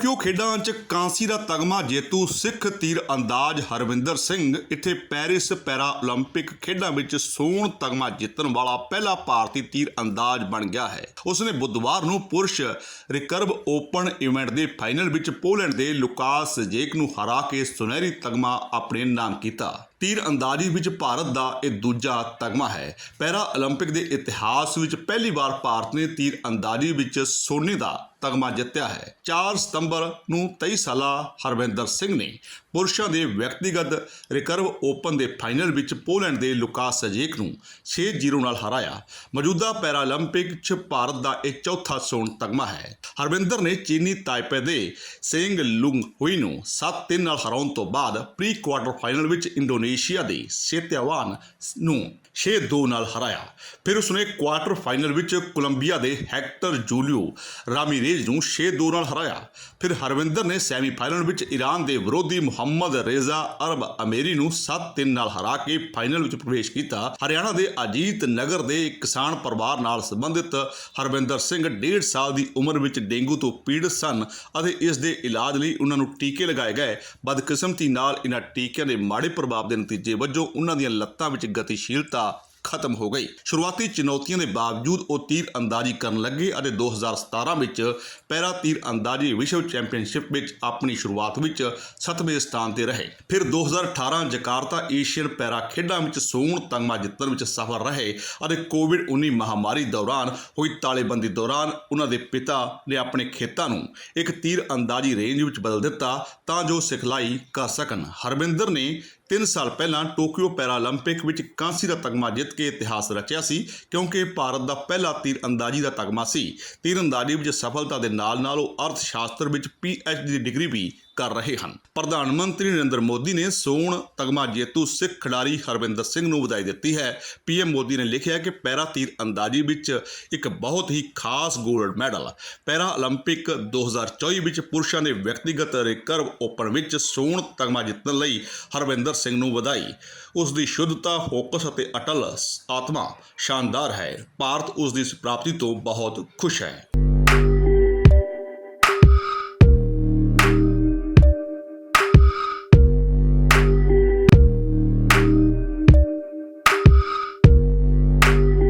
Tokyo ਖੇਡਾਂ 'ਚ ਕਾਂਸੀ ਦਾ ਤਗਮਾ ਜੇਤੂ ਸਿੱਖ ਤੀਰ ਅੰਦਾਜ਼ ਹਰਵਿੰਦਰ ਸਿੰਘ ਇੱਥੇ ਪੈਰਿਸ ਪੈਰਾ 올림픽 ਖੇਡਾਂ ਵਿੱਚ ਸੋਨ ਤਗਮਾ ਜਿੱਤਣ ਵਾਲਾ ਪਹਿਲਾ ਭਾਰਤੀ ਤੀਰ ਅੰਦਾਜ਼ ਬਣ ਗਿਆ ਹੈ ਉਸਨੇ ਬੁੱਧਵਾਰ ਨੂੰ ਪੁਰਸ਼ ਰਿਕਰਵ ਓਪਨ ਇਵੈਂਟ ਦੇ ਫਾਈਨਲ ਵਿੱਚ ਪੋਲੈਂਡ ਦੇ ਲੁਕਾਸ ਜੇਕ ਨੂੰ ਹਰਾ ਕੇ ਸੁਨਹਿਰੀ ਤਗਮਾ ਆਪਣੇ ਨਾਮ ਕੀਤਾ ਤੀਰ ਅੰਦਾਜ਼ੀ ਵਿੱਚ ਭਾਰਤ ਦਾ ਇਹ ਦੂਜਾ ਤਗਮਾ ਹੈ ਪੈਰਾ 올림픽 ਦੇ ਇਤਿਹਾਸ ਵਿੱਚ ਪਹਿਲੀ ਵਾਰ ਭਾਰਤ ਨੇ ਤੀਰ ਅੰਦਾਜ਼ੀ ਵਿੱਚ ਸੋਨੇ ਦਾ ਤਗਮਾ ਜਿੱਤਿਆ ਹੈ। 4 ਸਤੰਬਰ ਨੂੰ 23 ਸਾਲਾ ਹਰਵਿੰਦਰ ਸਿੰਘ ਨੇ ਪੁਰਸ਼ਾਂ ਦੇ ਵਿਅਕਤੀਗਤ ਰਿਕਰਵ ਓਪਨ ਦੇ ਫਾਈਨਲ ਵਿੱਚ ਪੋਲੈਂਡ ਦੇ ਲੁਕਾਸ ਸਜੇਕ ਨੂੰ 6-0 ਨਾਲ ਹਰਾਇਆ। ਮੌਜੂਦਾ ਪੈਰਾਲੰਪਿਕ 'ਚ ਭਾਰਤ ਦਾ ਇਹ ਚੌਥਾ ਸੋਨ ਤਗਮਾ ਹੈ। ਹਰਵਿੰਦਰ ਨੇ ਚੀਨੀ ਤਾਈਪੇ ਦੇ ਸੇਂਗ ਲੁੰਗ ਹੁਈ ਨੂੰ 7-3 ਨਾਲ ਹਰਾਉਣ ਤੋਂ ਬਾਅਦ ਪ੍ਰੀ ਕੁਆਰਟਰ ਫਾਈਨਲ ਵਿੱਚ ਇੰਡੋਨੇਸ਼ੀਆ ਦੇ ਸ਼ੇਤਿਆਵਾਨ ਨੂੰ 6-2 ਨਾਲ ਹਰਾਇਆ। ਫਿਰ ਉਸਨੇ ਕੁਆਰਟਰ ਫਾਈਨਲ ਵਿੱਚ ਕੋਲੰਬੀਆ ਦੇ ਹੈਕਟਰ ਜੂਲੀਓ ਰਾਮੀ ਰਾਮੀਰੇਜ਼ ਨੂੰ 6-2 ਨਾਲ ਹਰਾਇਆ। ਫਿਰ ਹਰਵਿੰਦਰ ਨੇ ਸੈਮੀਫਾਈਨਲ ਵਿੱਚ ਈਰਾਨ ਦੇ ਵਿਰੋਧੀ ਮੁਹੰਮਦ ਰੇਜ਼ਾ ਅਰਬ ਅਮੇਰੀ ਨੂੰ 7-3 ਨਾਲ ਹਰਾ ਕੇ ਫਾਈਨਲ ਵਿੱਚ ਪ੍ਰਵੇਸ਼ ਕੀਤਾ। ਹਰਿਆਣਾ ਦੇ ਅਜੀਤ ਨਗਰ ਦੇ ਕਿਸਾਨ ਪਰਿਵਾਰ ਨਾਲ ਸੰਬੰਧਿਤ ਹਰਵਿੰਦਰ ਸਿੰਘ 1.5 ਸਾਲ ਦੀ ਉਮਰ ਵਿੱਚ ਡੇਂਗੂ ਤੋਂ ਪੀੜਤ ਸਨ ਅਤੇ ਇਸ ਦੇ ਇਲਾਜ ਲਈ ਉਹਨਾਂ ਨੂੰ ਟੀਕੇ ਲਗਾਏ ਗਏ। ਬਦਕਿਸਮਤੀ ਨਾਲ ਇਹਨਾਂ ਟੀਕਿਆਂ ਦੇ ਮਾੜੇ ਪ੍ਰਭਾਵ ਦੇ ਨਤੀਜੇ ਵਜੋਂ ਉਹਨਾਂ ਦੀਆਂ ਲੱਤਾਂ ਵਿੱਚ ਗਤੀਸ਼ੀਲਤਾ ਖਤਮ ਹੋ ਗਈ। ਸ਼ੁਰੂਆਤੀ ਚੁਣੌਤੀਆਂ ਦੇ ਬਾਵਜੂਦ ਉਹ ਤੀਰ ਅੰਦਾਜ਼ੀ ਕਰਨ ਲੱਗੇ ਅਤੇ 2017 ਵਿੱਚ ਪੈਰਾ ਤੀਰ ਅੰਦਾਜ਼ੀ ਵਿਸ਼ਵ ਚੈਂਪੀਅਨਸ਼ਿਪ ਵਿੱਚ ਆਪਣੀ ਸ਼ੁਰੂਆਤ ਵਿੱਚ 7ਵੇਂ ਸਥਾਨ ਤੇ ਰਹੇ। ਫਿਰ 2018 ਜਕਾਰਤਾ ਏਸ਼ੀਅਨ ਪੈਰਾ ਖੇਡਾਂ ਵਿੱਚ ਸੋਨ ਤਗਮਾ ਜਿੱਤਣ ਵਿੱਚ ਸਫਲ ਰਹੇ ਅਤੇ ਕੋਵਿਡ-19 ਮਹਾਮਾਰੀ ਦੌਰਾਨ ਹੋਈ ਤਾਲੇਬੰਦੀ ਦੌਰਾਨ ਉਹਨਾਂ ਦੇ ਪਿਤਾ ਨੇ ਆਪਣੇ ਖੇਤਾਂ ਨੂੰ ਇੱਕ ਤੀਰ ਅੰਦਾਜ਼ੀ ਰੇਂਜ ਵਿੱਚ ਬਦਲ ਦਿੱਤਾ ਤਾਂ ਜੋ ਸਿਖਲਾਈ ਕਰ ਸਕਣ। ਹਰਵਿੰਦਰ ਨੇ ਤਿੰਨ ਸਾਲ ਪਹਿਲਾਂ ਟੋਕੀਓ ਪੈਰਾਲੰਪਿਕ ਵਿੱਚ ਕਾਂਸੀ ਦਾ ਤਗਮਾ ਜਿੱਤ ਕੇ ਇਤਿਹਾਸ ਰਚਿਆ ਸੀ, ਕਿਉਂਕਿ ਭਾਰਤ ਦਾ ਪਹਿਲਾ ਤੀਰ ਅੰਦਾਜ਼ੀ ਦਾ ਤਗਮਾ ਸੀ। ਤੀਰ ਅੰਦਾਜ਼ੀ ਵਿੱਚ ਸਫਲਤਾ ਦੇ ਨਾਲ ਨਾਲ ਉਹ ਅਰਥ ਸ਼ਾਸਤਰ ਵਿੱਚ ਡੀ ਦੀ ਡਿਗਰੀ ਵੀ ਕਰ ਰਹੇ ਹਨ। ਪ੍ਰਧਾਨ ਮੰਤਰੀ ਨਰਿੰਦਰ ਮੋਦੀ ਨੇ ਸੋਣ ਤਗਮਾ ਜੇਤੂ ਸਿੱਖ ਖਿਡਾਰੀ ਹਰਵਿੰਦਰ ਸਿੰਘ ਨੂੰ ਵਧਾਈ ਦਿੱਤੀ ਹੈ। ਪੀਐਮ ਮੋਦੀ ਨੇ ਲਿਖਿਆ ਕਿ ਪੈਰਾ ਤੀਰ ਅੰਦਾਜ਼ੀ ਵਿੱਚ ਇੱਕ ਬਹੁਤ ਹੀ ਖਾਸ 골ਡ ਮੈਡਲ, ਪੈਰਾ 올림픽 2024 ਵਿੱਚ ਪੁਰਸ਼ਾਂ ਦੇ ਵਿਅਕਤੀਗਤ ਰਿਕਰਵ ਓਪਨ ਵਿੱਚ ਸੋਣ ਤਗਮਾ ਜਿੱਤਣ ਲਈ ਹਰਵਿੰਦਰ ਸਿੰਘ ਨੂੰ ਵਧਾਈ। ਉਸ ਦੀ ਸ਼ੁੱਧਤਾ, ਫੋਕਸ ਅਤੇ ਅਟਲ ਆਤਮਾ ਸ਼ਾਨਦਾਰ ਹੈ। ਭਾਰਤ ਉਸ ਦੀ ਪ੍ਰਾਪਤੀ ਤੋਂ ਬਹੁਤ ਖੁਸ਼ ਹੈ।